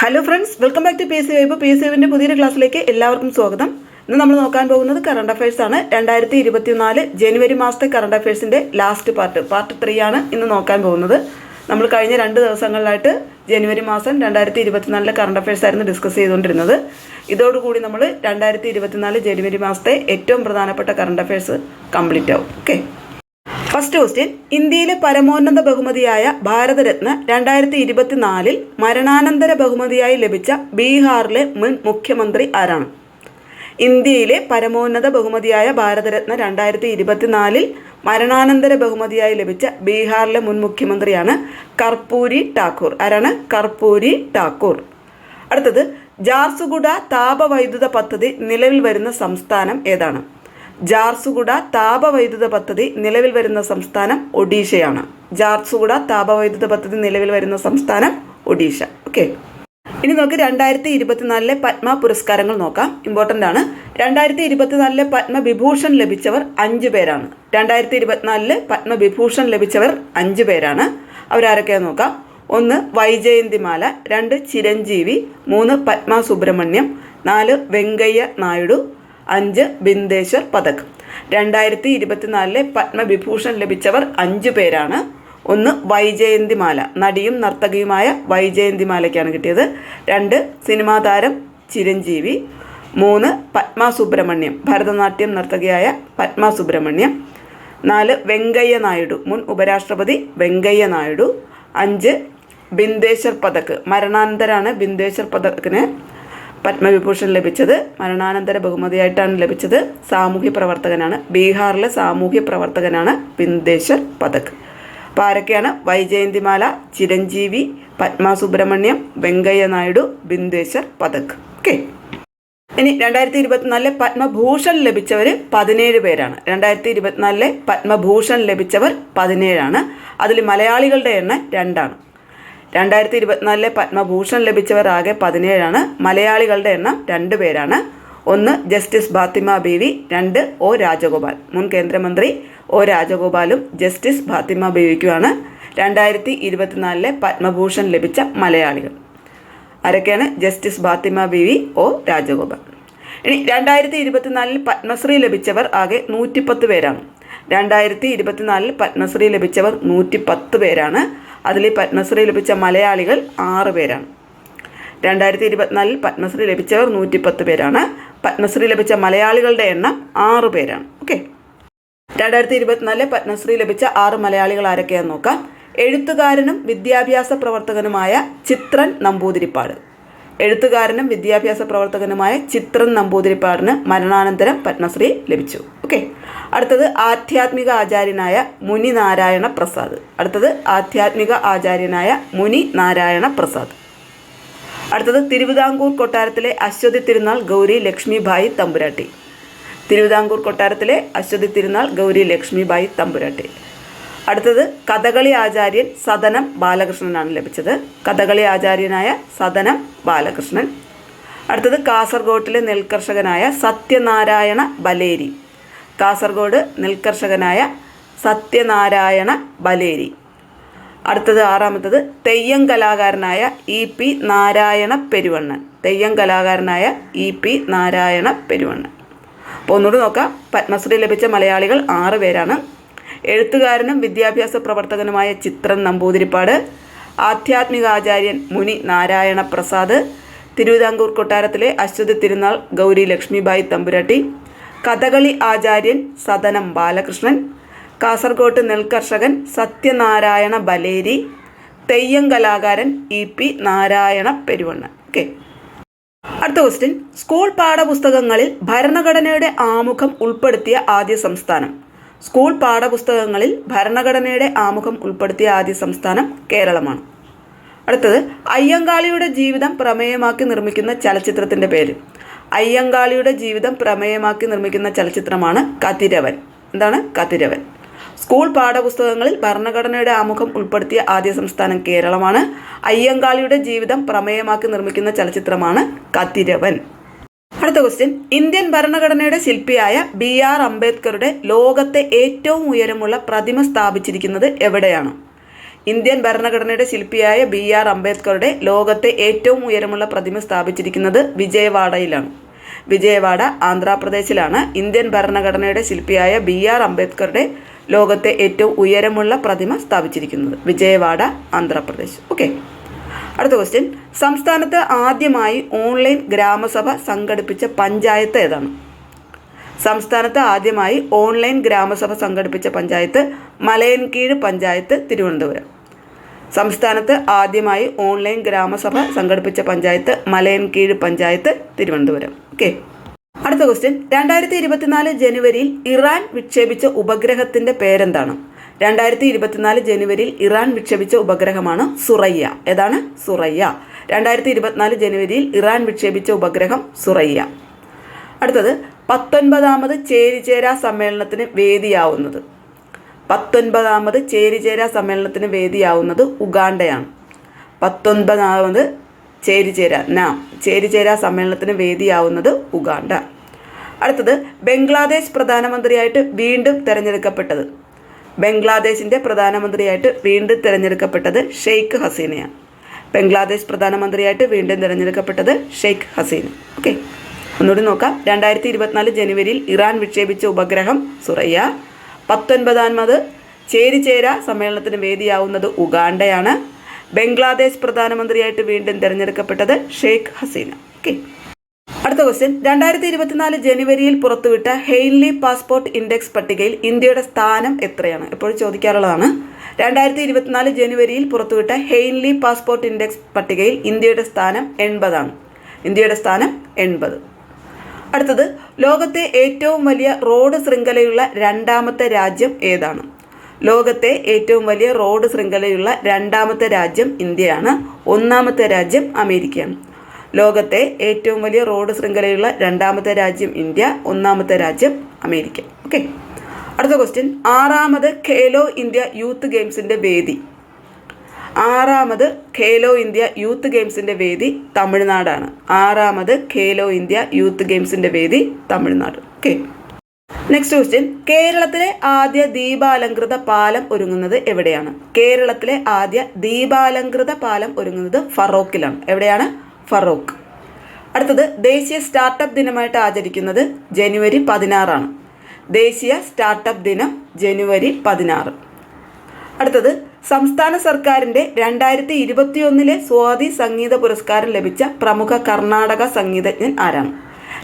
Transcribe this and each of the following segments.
Hello friends welcome back to P S C vibe P S സിവിന്റെ പുതിയൊരു ക്ലാസ്സിലേക്ക് എല്ലാവർക്കും സ്വാഗതം. ഇന്ന് നമ്മൾ നോക്കാൻ പോകുന്നത് കറണ്ട് അഫയേഴ്സ് ആണ്. രണ്ടായിരത്തി ഇരുപത്തിനാല് ജനുവരി മാസത്തെ കറണ്ട് അഫയേഴ്സിന്റെ ലാസ്റ്റ് പാർട്ട് പാർട്ട് ത്രീ ആണ് ഇന്ന് നോക്കാൻ പോകുന്നത്. നമ്മൾ കഴിഞ്ഞ രണ്ട് ദിവസങ്ങളിലായിട്ട് ജനുവരി മാസം രണ്ടായിരത്തി ഇരുപത്തിനാലിലെ കറണ്ട് അഫയേഴ്സ് ആയിരുന്നു ഡിസ്കസ് ചെയ്തുകൊണ്ടിരുന്നത്. ഇതോടുകൂടി നമ്മൾ രണ്ടായിരത്തി ഇരുപത്തിനാല് ജനുവരി മാസത്തെ ഏറ്റവും പ്രധാനപ്പെട്ട കറണ്ട് അഫയേഴ്സ് കംപ്ലീറ്റ് ആവും. ഓക്കെ ഫസ്റ്റ് ക്വസ്റ്റ്യൻ ഇന്ത്യയിലെ പരമോന്നത ബഹുമതിയായ ഭാരതരത്ന രണ്ടായിരത്തി ഇരുപത്തിനാലിൽ മരണാനന്തര ബഹുമതിയായി ലഭിച്ച ബീഹാറിലെ മുൻ മുഖ്യമന്ത്രി ആരാണ്? ഇന്ത്യയിലെ പരമോന്നത ബഹുമതിയായ ഭാരതരത്ന രണ്ടായിരത്തി ഇരുപത്തിനാലിൽ മരണാനന്തര ബഹുമതിയായി ലഭിച്ച ബീഹാറിലെ മുൻ മുഖ്യമന്ത്രിയാണ് കർപ്പൂരി ടാക്കൂർ ആരാണ്? കർപ്പൂരി ടാക്കൂർ അടുത്തത് ജാർസുഗുഡ താപവൈദ്യുത പദ്ധതി നിലവിൽ വരുന്ന സംസ്ഥാനം ഏതാണ്? ജാർസുഗുഡ താപവൈദ്യുത പദ്ധതി നിലവിൽ വരുന്ന സംസ്ഥാനം ഒഡീഷയാണ്. ജാർസുഗുഡ താപവൈദ്യുത പദ്ധതി നിലവിൽ വരുന്ന സംസ്ഥാനം ഒഡീഷ. ഓക്കെ ഇനി നമുക്ക് രണ്ടായിരത്തി ഇരുപത്തിനാലിലെ പത്മ പുരസ്കാരങ്ങൾ നോക്കാം. ഇമ്പോർട്ടന്റ് ആണ്. രണ്ടായിരത്തി ഇരുപത്തിനാലിലെ പത്മവിഭൂഷൺ ലഭിച്ചവർ അഞ്ച് പേരാണ്. രണ്ടായിരത്തി ഇരുപത്തിനാലിൽ പത്മവിഭൂഷൺ ലഭിച്ചവർ അഞ്ച് പേരാണ്. അവരാരൊക്കെയാണ് നോക്കാം. ഒന്ന് വൈജയന്തിമാല രണ്ട് ചിരഞ്ജീവി മൂന്ന് പത്മ സുബ്രഹ്മണ്യം നാല് വെങ്കയ്യ നായിഡു അഞ്ച് ബിന്ദേശ്വർ പതക് രണ്ടായിരത്തി ഇരുപത്തിനാലിലെ പത്മവിഭൂഷൺ ലഭിച്ചവർ അഞ്ച് പേരാണ്. ഒന്ന് വൈജയന്തിമാല നടിയും നർത്തകിയുമായ വൈജയന്തിമാലയ്ക്കാണ് കിട്ടിയത്. രണ്ട് സിനിമാ താരം ചിരഞ്ജീവി. മൂന്ന് പത്മ സുബ്രഹ്മണ്യം ഭരതനാട്യം നർത്തകിയായ പത്മ സുബ്രഹ്മണ്യം നാല് വെങ്കയ്യ നായിഡു മുൻ ഉപരാഷ്ട്രപതി വെങ്കയ്യ നായിഡു. അഞ്ച് ബിന്ദേശ്വർ പതക് മരണാനന്തരാണ് ബിന്ദേശ്വർ പതക്കിന് പത്മവിഭൂഷൺ ലഭിച്ചത് മരണാനന്തര ബഹുമതിയായിട്ടാണ് ലഭിച്ചത്. സാമൂഹ്യ പ്രവർത്തകനാണ്. ബീഹാറിലെ സാമൂഹ്യ പ്രവർത്തകനാണ് ബിന്ദേശ്വർ പതക് അപ്പോൾ ആരൊക്കെയാണ് വൈജയന്തിമാല ചിരഞ്ജീവി പത്മ സുബ്രഹ്മണ്യം വെങ്കയ്യ നായിഡു ബിന്ദേശ്വർ പതക് ഓക്കെ ഇനി രണ്ടായിരത്തി ഇരുപത്തിനാലിലെ പത്മഭൂഷൺ ലഭിച്ചവർ പതിനേഴ് പേരാണ്. രണ്ടായിരത്തി ഇരുപത്തിനാലിലെ പത്മഭൂഷൺ ലഭിച്ചവർ പതിനേഴാണ്. അതിൽ മലയാളികളുടെ എണ്ണം രണ്ടാണ്. രണ്ടായിരത്തി ഇരുപത്തിനാലിലെ പത്മഭൂഷൺ ലഭിച്ചവർ ആകെ പതിനേഴാണ്. മലയാളികളുടെ എണ്ണം രണ്ട് പേരാണ്. ഒന്ന് ജസ്റ്റിസ് ബാത്തിമ ബീവി രണ്ട് ഒ രാജഗോപാൽ. മുൻ കേന്ദ്രമന്ത്രി ഒ രാജഗോപാലും ജസ്റ്റിസ് ബാത്തിമ ബീവിക്കുമാണ്. രണ്ടായിരത്തി ഇരുപത്തിനാലിലെ പത്മഭൂഷൺ ലഭിച്ച മലയാളികൾ ആരൊക്കെയാണ്? ജസ്റ്റിസ് ബാത്തിമ ബീവി ഒ രാജഗോപാൽ. ഇനി രണ്ടായിരത്തി ഇരുപത്തിനാലിൽ പത്മശ്രീ ലഭിച്ചവർ ആകെ നൂറ്റിപ്പത്ത് പേരാണ്. രണ്ടായിരത്തി ഇരുപത്തിനാലിൽ പത്മശ്രീ ലഭിച്ചവർ നൂറ്റിപ്പത്ത് പേരാണ്. അതിൽ പത്മശ്രീ ലഭിച്ച മലയാളികൾ ആറ് പേരാണ്. രണ്ടായിരത്തി ഇരുപത്തിനാലിൽ പത്മശ്രീ ലഭിച്ചവർ നൂറ്റിപ്പത്ത് പേരാണ്. പത്മശ്രീ ലഭിച്ച മലയാളികളുടെ എണ്ണം ആറ് പേരാണ്. ഓക്കെ. രണ്ടായിരത്തി ഇരുപത്തിനാലിലെ പത്മശ്രീ ലഭിച്ച ആറ് മലയാളികൾ ആരൊക്കെയാണെന്ന് നോക്കാം. എഴുത്തുകാരനും വിദ്യാഭ്യാസ പ്രവർത്തകനുമായ ചിത്രൻ നമ്പൂതിരിപ്പാട്. എഴുത്തുകാരനും വിദ്യാഭ്യാസ പ്രവർത്തകനുമായ ചിത്രൻ നമ്പൂതിരിപ്പാടിന് മരണാനന്തരം പത്മശ്രീ ലഭിച്ചു. ഓക്കെ അടുത്തത് ആധ്യാത്മിക ആചാര്യനായ മുനി നാരായണ പ്രസാദ്. അടുത്തത് ആധ്യാത്മിക ആചാര്യനായ മുനി നാരായണ പ്രസാദ്. അടുത്തത് തിരുവിതാംകൂർ കൊട്ടാരത്തിലെ അശ്വതി തിരുനാൾ ഗൗരി ലക്ഷ്മിഭായി തമ്പുരാട്ടി. തിരുവിതാംകൂർ കൊട്ടാരത്തിലെ അശ്വതി തിരുനാൾ ഗൗരി ലക്ഷ്മിഭായി തമ്പുരാട്ടി. അടുത്തത് കഥകളി ആചാര്യൻ സദനം ബാലകൃഷ്ണനാണ് ലഭിച്ചത്. കഥകളി ആചാര്യനായ സദനം ബാലകൃഷ്ണൻ. അടുത്തത് കാസർഗോട്ടിലെ നെൽകർഷകനായ സത്യനാരായണ ബലേരി. കാസർഗോഡ് നെൽകർഷകനായ സത്യനാരായണ ബലേരി. അടുത്തത് ആറാമത്തത് തെയ്യം കലാകാരനായ ഇ പി നാരായണ പെരുവണ്ണൻ. തെയ്യം കലാകാരനായ ഇ പി നാരായണ പെരുവണ്ണൻ. അപ്പോൾ ഒന്നുകൂടി നോക്കാം. പത്മശ്രീ ലഭിച്ച മലയാളികൾ ആറ് പേരാണ്. എഴുത്തുകാരനും വിദ്യാഭ്യാസ പ്രവർത്തകനുമായ ചിത്രൻ നമ്പൂതിരിപ്പാട് ആധ്യാത്മികാചാര്യൻ മുനി നാരായണ പ്രസാദ് തിരുവിതാംകൂർ കൊട്ടാരത്തിലെ അശ്വതി തിരുനാൾ ഗൗരി ലക്ഷ്മിബായി തമ്പുരാട്ടി കഥകളി ആചാര്യൻ സദനം ബാലകൃഷ്ണൻ കാസർഗോട്ട് നെൽകർഷകൻ സത്യനാരായണ ബലേരി തെയ്യം കലാകാരൻ E P Narayana Peruvannan. Okay അടുത്ത ക്വസ്റ്റ്യൻ സ്കൂൾ പാഠപുസ്തകങ്ങളിൽ ഭരണഘടനയുടെ ആമുഖം ഉൾപ്പെടുത്തിയ ആദ്യ സംസ്ഥാനം. സ്കൂൾ പാഠപുസ്തകങ്ങളിൽ ഭരണഘടനയുടെ ആമുഖം ഉൾപ്പെടുത്തിയ ആദ്യ സംസ്ഥാനം കേരളമാണ്. അടുത്തത് അയ്യങ്കാളിയുടെ ജീവിതം പ്രമേയമാക്കി നിർമ്മിക്കുന്ന ചലച്ചിത്രത്തിന്റെ പേര്. അയ്യങ്കാളിയുടെ ജീവിതം പ്രമേയമാക്കി നിർമ്മിക്കുന്ന ചലച്ചിത്രമാണ് കതിരവൻ. എന്താണ് കതിരവൻ? സ്കൂൾ പാഠപുസ്തകങ്ങളിൽ ഭരണഘടനയുടെ ആമുഖം ഉൾപ്പെടുത്തിയ ആദ്യ സംസ്ഥാനം കേരളമാണ്. അയ്യങ്കാളിയുടെ ജീവിതം പ്രമേയമാക്കി നിർമ്മിക്കുന്ന ചലച്ചിത്രമാണ് കതിരവൻ. അടുത്ത ക്വസ്റ്റ്യൻ ഇന്ത്യൻ ഭരണഘടനയുടെ ശില്പിയായ ബി ആർ അംബേദ്കറുടെ ലോകത്തെ ഏറ്റവും ഉയരമുള്ള പ്രതിമ സ്ഥാപിച്ചിരിക്കുന്നത് എവിടെയാണ്? ഇന്ത്യൻ ഭരണഘടനയുടെ ശില്പിയായ ബി ആർ അംബേദ്കറുടെ ലോകത്തെ ഏറ്റവും ഉയരമുള്ള പ്രതിമ സ്ഥാപിച്ചിരിക്കുന്നത് വിജയവാഡയിലാണ്. വിജയവാഡ ആന്ധ്രാപ്രദേശിലാണ് ഇന്ത്യൻ ഭരണഘടനയുടെ ശില്പിയായ ബി ആർ അംബേദ്കറുടെ ലോകത്തെ ഏറ്റവും ഉയരമുള്ള പ്രതിമ സ്ഥാപിച്ചിരിക്കുന്നത്. വിജയവാഡ ആന്ധ്രാപ്രദേശ്. ഓക്കെ അടുത്ത ക്വസ്റ്റ്യൻ സംസ്ഥാനത്ത് ആദ്യമായി ഓൺലൈൻ ഗ്രാമസഭ സംഘടിപ്പിച്ച പഞ്ചായത്ത് ഏതാണ്? സംസ്ഥാനത്ത് ആദ്യമായി ഓൺലൈൻ ഗ്രാമസഭ സംഘടിപ്പിച്ച പഞ്ചായത്ത് മലയൻകീഴ് പഞ്ചായത്ത് തിരുവനന്തപുരം. സംസ്ഥാനത്ത് ആദ്യമായി ഓൺലൈൻ ഗ്രാമസഭ സംഘടിപ്പിച്ച പഞ്ചായത്ത് മലയൻകീഴ് പഞ്ചായത്ത് തിരുവനന്തപുരം. ഓക്കെ അടുത്ത ക്വസ്റ്റ്യൻ രണ്ടായിരത്തി ഇരുപത്തിനാല് ജനുവരിയിൽ ഇറാൻ വിക്ഷേപിച്ച ഉപഗ്രഹത്തിന്റെ പേരെന്താണ്? രണ്ടായിരത്തി ഇരുപത്തിനാല് ജനുവരിയിൽ ഇറാൻ വിക്ഷേപിച്ച ഉപഗ്രഹമാണ് സുറയ്യ. ഏതാണ്? സുറയ്യ. രണ്ടായിരത്തി ഇരുപത്തിനാല് ജനുവരിയിൽ ഇറാൻ വിക്ഷേപിച്ച ഉപഗ്രഹം സുറയ്യ. അടുത്തത് പത്തൊൻപതാമത് ചേരിചേര സമ്മേളനത്തിന് വേദിയാവുന്നത്. പത്തൊൻപതാമത് ചേരിചേര സമ്മേളനത്തിന് വേദിയാവുന്നത് ഉഗാണ്ടയാണ്. പത്തൊൻപതാമത് ചേരിചേര നാം ചേരിചേര സമ്മേളനത്തിന് വേദിയാവുന്നത് ഉഗാണ്ട. അടുത്തത് ബംഗ്ലാദേശ് പ്രധാനമന്ത്രിയായിട്ട് വീണ്ടും തിരഞ്ഞെടുക്കപ്പെട്ടത് ബംഗ്ലാദേശിന്റെ പ്രധാനമന്ത്രിയായിട്ട് വീണ്ടും തിരഞ്ഞെടുക്കപ്പെട്ടത് ഷെയ്ഖ് ഹസീനയാണ്. ബംഗ്ലാദേശ് പ്രധാനമന്ത്രിയായിട്ട് വീണ്ടും തിരഞ്ഞെടുക്കപ്പെട്ടത് ഷെയ്ഖ് ഹസീന. ഓക്കെ. ഒന്നുകൂടി നോക്കാം. രണ്ടായിരത്തി ഇരുപത്തിനാല് ജനുവരിയിൽ ഇറാൻ വിക്ഷേപിച്ച ഉപഗ്രഹം സുറയ്യ. പത്തൊൻപതാമത് ചേരിചേര സമ്മേളനത്തിന് വേദിയാവുന്നത് ഉഗാണ്ടയാണ്. ബംഗ്ലാദേശ് പ്രധാനമന്ത്രിയായിട്ട് വീണ്ടും തിരഞ്ഞെടുക്കപ്പെട്ടത് ഷെയ്ഖ് ഹസീന. ഓക്കെ. അടുത്ത ക്വസ്റ്റ്യൻ രണ്ടായിരത്തി ഇരുപത്തിനാല് ജനുവരിയിൽ പുറത്തുവിട്ട ഹെയിൻലി പാസ്പോർട്ട് ഇൻഡെക്സ് പട്ടികയിൽ ഇന്ത്യയുടെ സ്ഥാനം എത്രയാണ്? എപ്പോഴും ചോദിക്കാറുള്ളതാണ്. രണ്ടായിരത്തി ഇരുപത്തിനാല് ജനുവരിയിൽ പുറത്തുവിട്ട ഹെയിൻലി പാസ്പോർട്ട് ഇൻഡെക്സ് പട്ടികയിൽ ഇന്ത്യയുടെ സ്ഥാനം എൺപതാണ്. ഇന്ത്യയുടെ സ്ഥാനം എൺപത്. അടുത്തത് ലോകത്തെ ഏറ്റവും വലിയ റോഡ് ശൃംഖലയുള്ള രണ്ടാമത്തെ രാജ്യം ഏതാണ്? ലോകത്തെ ഏറ്റവും വലിയ റോഡ് ശൃംഖലയുള്ള രണ്ടാമത്തെ രാജ്യം ഇന്ത്യയാണ്. ഒന്നാമത്തെ രാജ്യം അമേരിക്കയാണ്. ലോകത്തെ ഏറ്റവും വലിയ റോഡ് ശൃംഖലയുള്ള രണ്ടാമത്തെ രാജ്യം ഇന്ത്യ ഒന്നാമത്തെ രാജ്യം അമേരിക്ക. ഓക്കെ അടുത്ത ക്വസ്റ്റ്യൻ ആറാമത് ഖേലോ ഇന്ത്യ യൂത്ത് ഗെയിംസിന്റെ വേദി. ആറാമത് ഖേലോ ഇന്ത്യ യൂത്ത് ഗെയിംസിന്റെ വേദി തമിഴ്നാടാണ്. ആറാമത് ഖേലോ ഇന്ത്യ യൂത്ത് ഗെയിംസിന്റെ വേദി തമിഴ്നാട്. ഓക്കെ നെക്സ്റ്റ് ക്വസ്റ്റ്യൻ കേരളത്തിലെ ആദ്യ ദീപാലങ്കൃത പാലം ഒരുങ്ങുന്നത് എവിടെയാണ്? കേരളത്തിലെ ആദ്യ ദീപാലങ്കൃത പാലം ഒരുങ്ങുന്നത് ഫറോക്കിലാണ്. എവിടെയാണ്? ഫറോക്ക് അടുത്തത് ദേശീയ സ്റ്റാർട്ടപ്പ് ദിനമായിട്ട് ആചരിക്കുന്നത് ജനുവരി പതിനാറാണ്. ദേശീയ സ്റ്റാർട്ടപ്പ് ദിനം ജനുവരി പതിനാറ്. അടുത്തത് സംസ്ഥാന സർക്കാരിന്റെ രണ്ടായിരത്തി ഇരുപത്തിയൊന്നിലെ സ്വാതി സംഗീത പുരസ്കാരം ലഭിച്ച പ്രമുഖ കർണാടക സംഗീതജ്ഞൻ ആരാണ്?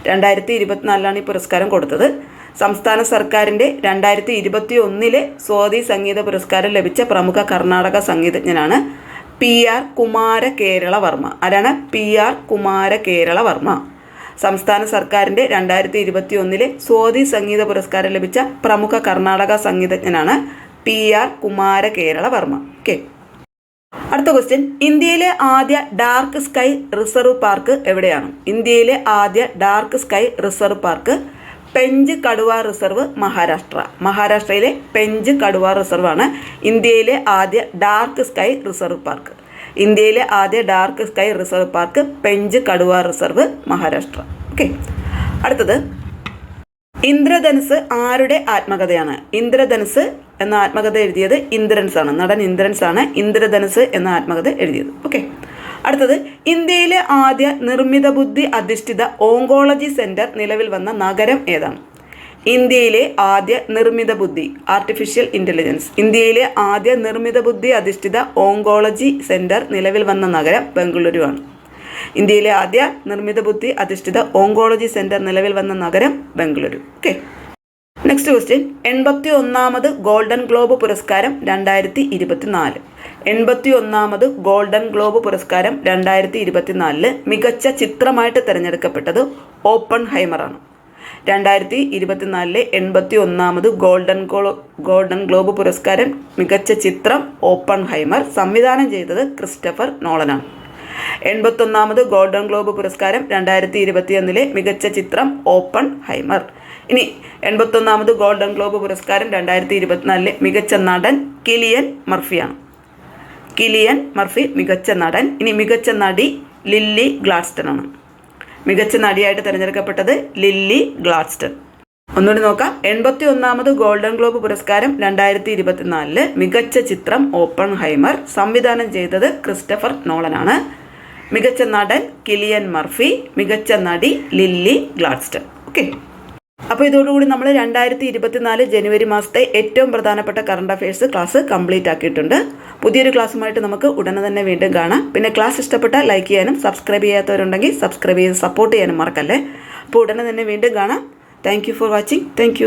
രണ്ടായിരത്തി ഇരുപത്തിനാലിലാണ് ഈ പുരസ്കാരം കൊടുത്തത്. സംസ്ഥാന സർക്കാരിന്റെ രണ്ടായിരത്തി ഇരുപത്തി ഒന്നിലെ സ്വാതി സംഗീത പുരസ്കാരം ലഭിച്ച പ്രമുഖ കർണാടക സംഗീതജ്ഞനാണ് പി ആർ കുമാര കേരള വർമ്മ ആരാണ്? പി ആർ കുമാര കേരള വർമ്മ സംസ്ഥാന സർക്കാരിന്റെ രണ്ടായിരത്തി ഇരുപത്തി ഒന്നിലെ സ്വാതി സംഗീത പുരസ്കാരം ലഭിച്ച പ്രമുഖ Karnataka സംഗീതജ്ഞനാണ് P R Kumara Kerala Varma okay. അടുത്ത ക്വസ്റ്റ്യൻ ഇന്ത്യയിലെ ആദ്യ ഡാർക്ക് സ്കൈ റിസർവ് പാർക്ക് എവിടെയാണ്? ഇന്ത്യയിലെ ആദ്യ dark sky reserve park Pench കടുവ റിസർവ് മഹാരാഷ്ട്ര. മഹാരാഷ്ട്രയിലെ പെഞ്ച് കടുവ റിസർവാണ് ഇന്ത്യയിലെ ആദ്യ ഡാർക്ക് സ്കൈ റിസർവ് പാർക്ക്. ഇന്ത്യയിലെ ആദ്യ dark sky reserve park Pench കടുവ റിസർവ് മഹാരാഷ്ട്ര. ഓക്കെ. അടുത്തത്. ഇന്ദ്രധനുസ് ആരുടെ ആത്മകഥയാണ്? ഇന്ദ്രധനുസ് എന്ന ആത്മകഥ എഴുതിയത് ഇന്ദ്രൻസ് ആണ് നടൻ ഇന്ദ്രൻസ് ആണ് ഇന്ദ്രധനുസ് എന്ന ആത്മകഥ എഴുതിയത്. ഓക്കെ. അടുത്തത് ഇന്ത്യയിലെ ആദ്യ നിർമ്മിത ബുദ്ധി അധിഷ്ഠിത ഓങ്കോളജി സെന്റർ നിലവിൽ വന്ന നഗരം ഏതാണ്? ഇന്ത്യയിലെ ആദ്യ നിർമ്മിത ബുദ്ധി ആർട്ടിഫിഷ്യൽ ഇന്റലിജൻസ് ഇന്ത്യയിലെ ആദ്യ നിർമ്മിത ബുദ്ധി അധിഷ്ഠിത ഓങ്കോളജി സെന്റർ നിലവിൽ വന്ന നഗരം ബംഗളൂരു ആണ് ഇന്ത്യയിലെ ആദ്യ നിർമ്മിത ബുദ്ധി അധിഷ്ഠിത ഓങ്കോളജി സെന്റർ നിലവിൽ വന്ന നഗരം ബംഗളൂരു. ഓക്കെ നെക്സ്റ്റ് ക്വസ്റ്റ്യൻ എൺപത്തി ഒന്നാമത് ഗോൾഡൻ ഗ്ലോബ് പുരസ്കാരം രണ്ടായിരത്തി ഇരുപത്തിനാല്. എൺപത്തി ഒന്നാമത് ഗോൾഡൻ ഗ്ലോബ് പുരസ്കാരം രണ്ടായിരത്തി ഇരുപത്തിനാലിൽ മികച്ച ചിത്രമായിട്ട് തിരഞ്ഞെടുക്കപ്പെട്ടത് ഓപ്പൺ ഹൈമറാണ് രണ്ടായിരത്തി ഇരുപത്തിനാലിലെ എൺപത്തി ഒന്നാമത് ഗോൾഡൻ ഗ്ലോ ഗോൾഡൻ ഗ്ലോബ് പുരസ്കാരം മികച്ച ചിത്രം ഓപ്പൺ ഹൈമർ സംവിധാനം ചെയ്തത് ക്രിസ്റ്റഫർ നോളനാണ്. എൺപത്തൊന്നാമത് ഗോൾഡൻ ഗ്ലോബ് പുരസ്കാരം രണ്ടായിരത്തി ഇരുപത്തിയൊന്നിലെ മികച്ച ചിത്രം ഓപ്പൺ ഹൈമർ ഇനി എൺപത്തൊന്നാമത് ഗോൾഡൻ ഗ്ലോബ് പുരസ്കാരം രണ്ടായിരത്തി ഇരുപത്തിനാലിലെ മികച്ച നടൻ കിലിയൻ മർഫിയാണ്. കിലിയൻ മർഫി മികച്ച നടൻ. ഇനി മികച്ച നടി ലില്ലി ഗ്ലാഡ്സ്റ്റൺ ആണ് മികച്ച നടിയായിട്ട് തിരഞ്ഞെടുക്കപ്പെട്ടത് ലില്ലി ഗ്ലാഡ്സ്റ്റൺ. ഒന്നുകൂടി നോക്കാം. എൺപത്തി ഒന്നാമത് ഗോൾഡൻ ഗ്ലോബ് പുരസ്കാരം രണ്ടായിരത്തി ഇരുപത്തിനാലിൽ മികച്ച ചിത്രം ഓപ്പൺ ഹൈമർ സംവിധാനം ചെയ്തത് ക്രിസ്റ്റഫർ നോളനാണ്. മികച്ച നടൻ കിലിയൻ മർഫി മികച്ച നടി ലില്ലി ഗ്ലാഡ്സ്റ്റൺ. ഓക്കെ. അപ്പോൾ ഇതോടുകൂടി നമ്മൾ രണ്ടായിരത്തി ഇരുപത്തിനാല് ജനുവരി മാസത്തെ ഏറ്റവും പ്രധാനപ്പെട്ട കറണ്ട് അഫയേഴ്സ് ക്ലാസ് കംപ്ലീറ്റ് ആക്കിയിട്ടുണ്ട്. പുതിയൊരു ക്ലാസ്സുമായിട്ട് നമുക്ക് ഉടനെ തന്നെ വീണ്ടും കാണാം. പിന്നെ ക്ലാസ് ഇഷ്ടപ്പെട്ട ലൈക്ക് ചെയ്യാനും സബ്സ്ക്രൈബ് ചെയ്യാത്തവരുണ്ടെങ്കിൽ സബ്സ്ക്രൈബ് ചെയ്ത് സപ്പോർട്ട് ചെയ്യാനും മറക്കല്ലേ. അപ്പോൾ ഉടനെ തന്നെ വീണ്ടും കാണാം. Thank for watching thank